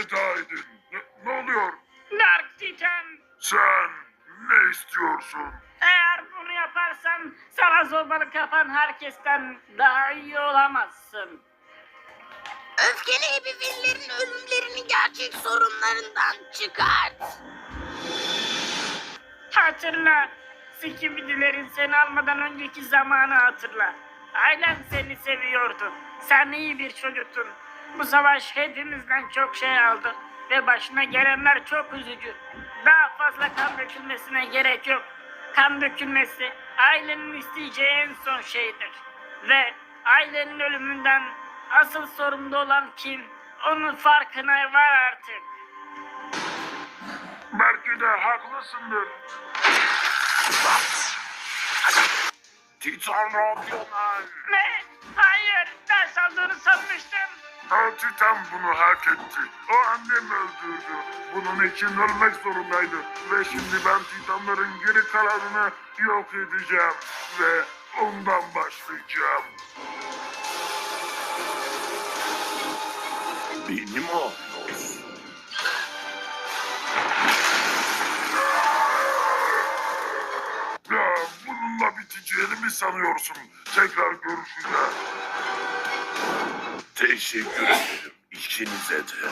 veda edin. Ne, ne oluyor? Dark Titan, Sen ne istiyorsun? eğer bunu yaparsan sana zorbalık yapan herkesten daha iyi olamazsın. Öfkeli ebeveynlerin ölümlerini gerçek sorunlarından çıkart. Hatırla, Sikibidilerin seni almadan önceki zamanı hatırla. Ailen seni seviyordu. Sen iyi bir çocuktun. Bu savaş hepimizden çok şey aldı. Ve başına gelenler çok üzücü. Daha fazla kan dökülmesine gerek yok. Kan dökülmesi ailenin isteyeceği en son şeydir. Ve ailenin ölümünden asıl sorumlu olan kim? Onun farkına var artık. Belki de haklısındır. Titan Radyonel. Ne? O Titan bunu hak etti. O annem öldürdü. Bunun için ölmek zorundaydı. Ve şimdi ben Titanların geri kalanını yok edeceğim. Ve ondan başlayacağım. Benim Ağustos. Ya bununla biteceğini mi sanıyorsun? Tekrar görüşeceğiz. Teşekkür ederim. İkinize de.